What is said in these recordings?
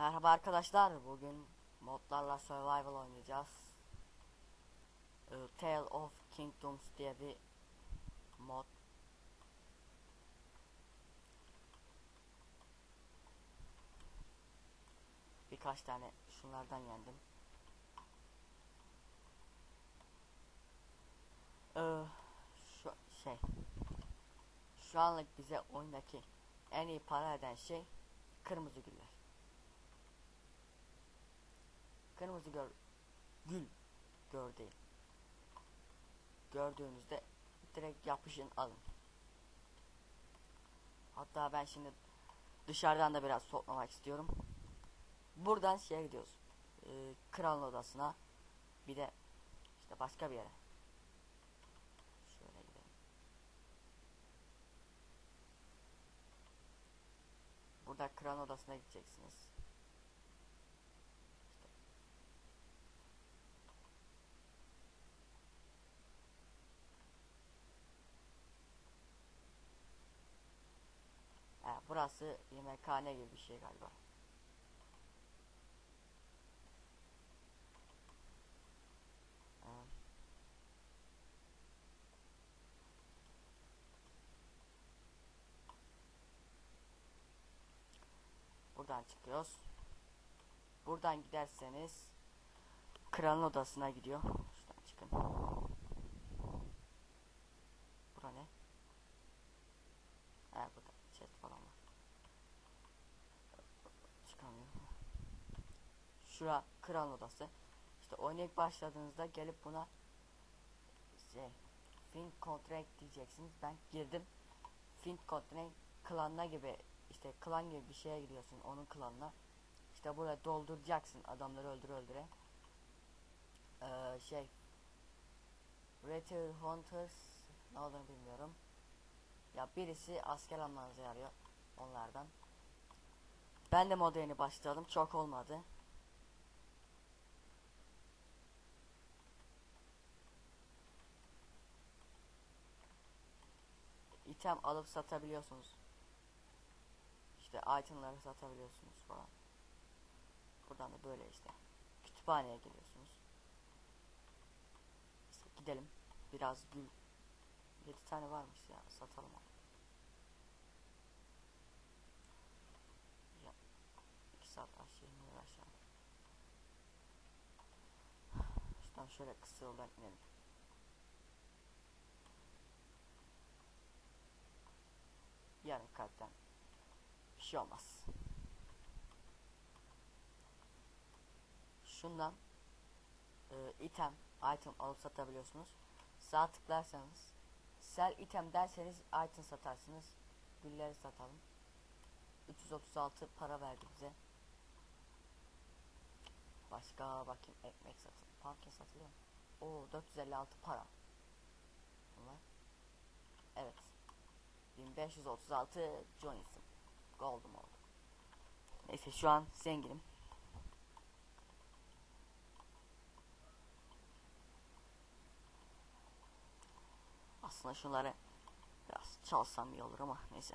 Merhaba arkadaşlar. Bugün modlarla survival oynayacağız. Ee, Tale of Kingdoms diye bir mod. Birkaç tane şunlardan yendim. Ee, şu şey. Şu anlık bize oyundaki en iyi para eden şey kırmızı güller. Kırmızı gör gül gör değil. Gördüğünüzde direkt yapışın alın. Hatta ben şimdi dışarıdan da biraz toplamak istiyorum. Buradan şeye gidiyoruz. Ee, kralın odasına. Bir de işte başka bir yere. Burada kralın odasına gideceksiniz. Burası yemekhane gibi bir şey galiba. Buradan çıkıyoruz. Buradan giderseniz kralın odasına gidiyor. Şuradan çıkın. Bura ne? Ha burada chat falan var. Çıkamıyorum. Şura kral odası. İşte oynayıp başladığınızda gelip buna şey Fin Contract diyeceksiniz. Ben girdim. Fin Contract klanına gibi işte klan gibi bir şeye gidiyorsun onun klanına. İşte burada dolduracaksın adamları öldür öldüre. Ee, şey Return Hunters ne olduğunu bilmiyorum. Ya birisi asker almanıza yarıyor onlardan. Ben de moda yeni başladım. Çok olmadı. İtem alıp satabiliyorsunuz. İşte itemları satabiliyorsunuz falan. Buradan da böyle işte. Kütüphaneye geliyorsunuz. İşte gidelim. Biraz gül 7 tane varmış ya satalım onu. Ya 2 saat aşağı inmeyi aşağı. Şuradan şöyle kısa yoldan inelim. Yarım kalpten bir şey olmaz. Şundan e, item, item alıp satabiliyorsunuz. Sağ tıklarsanız sell item derseniz item satarsınız. Gülleri satalım. 336 para verdi bize. Başka bakayım ekmek satın. Pumpkin satılıyor? Oo 456 para. Bunlar. Evet. 1536 Johnny'sim. Gold'um oldu. Neyse şu an zenginim. Aslında şunları biraz çalsam iyi olur ama neyse.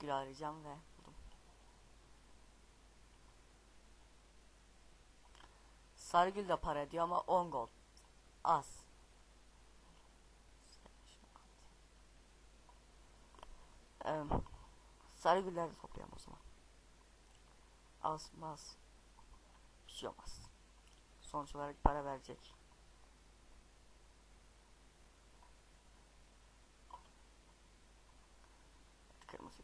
Gül arayacağım ve buldum. Sarıgül de para ediyor ama 10 gold. Az. Ee, Sarıgüller de toplayalım o zaman. Az maz. Bir şey olmaz sonuç olarak para verecek. Kırmızı.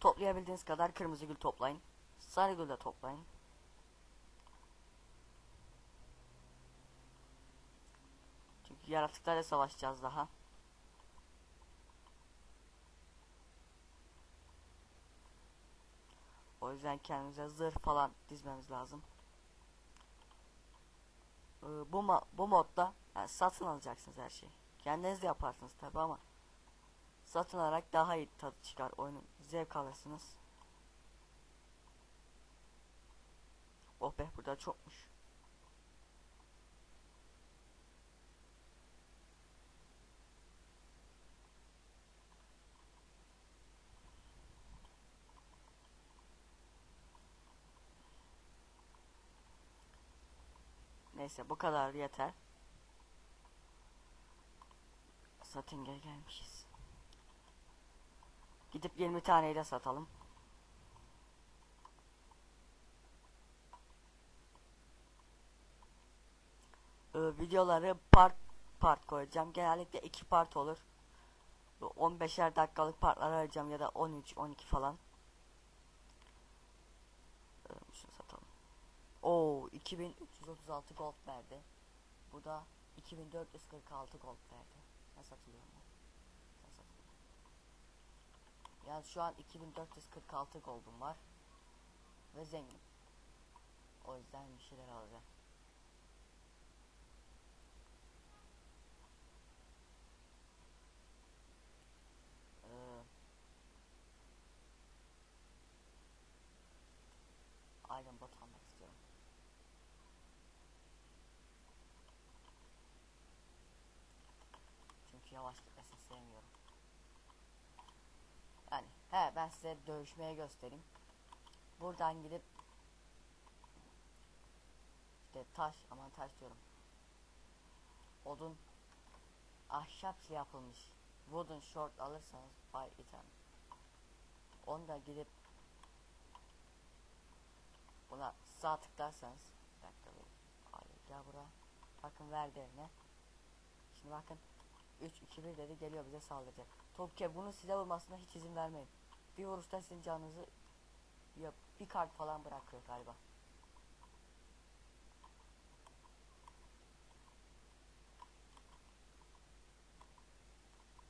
Toplayabildiğiniz kadar kırmızı gül toplayın. Sarı gül de toplayın. yaratıklarla savaşacağız daha. O yüzden kendimize zırh falan dizmemiz lazım. Ee, bu bu modda yani satın alacaksınız her şeyi. Kendiniz de yaparsınız tabi ama satın alarak daha iyi tadı çıkar oyunun zevk alırsınız. Oh be burada çokmuş. Neyse bu kadar yeter. Satınga gelmişiz. Gidip 20 taneyi de satalım. Videoları part part koyacağım. Genellikle iki part olur. Bu 15'er dakikalık partlar arayacağım ya da 13 12 falan. Ee, şunu satalım. Oo 2336 gold verdi. Bu da 2446 gold verdi. Ne satılıyor mu? Ne satılıyor? Yani şu an 2446 gold'um var. Ve zengin. O yüzden bir şeyler alacağım. Ee, Iron bot almak istiyorum. Çünkü yavaş gitmesini sevmiyorum. Yani he ben size dövüşmeye göstereyim. Buradan gidip işte taş aman taş diyorum. Odun ahşap şey yapılmış. Wooden short alırsanız buy item. Onu da gidip buna sağ tıklarsanız bir gel buraya. Bakın ver derine. Şimdi bakın 3 2 1 dedi geliyor bize saldıracak. Topke bunu size vurmasına hiç izin vermeyin. Bir vuruşta sizin canınızı ya bir kart falan bırakıyor galiba.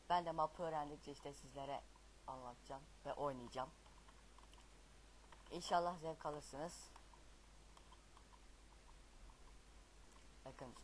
Ben de mapı öğrendikçe işte sizlere anlatacağım ve oynayacağım. İnşallah zevk alırsınız. Bakın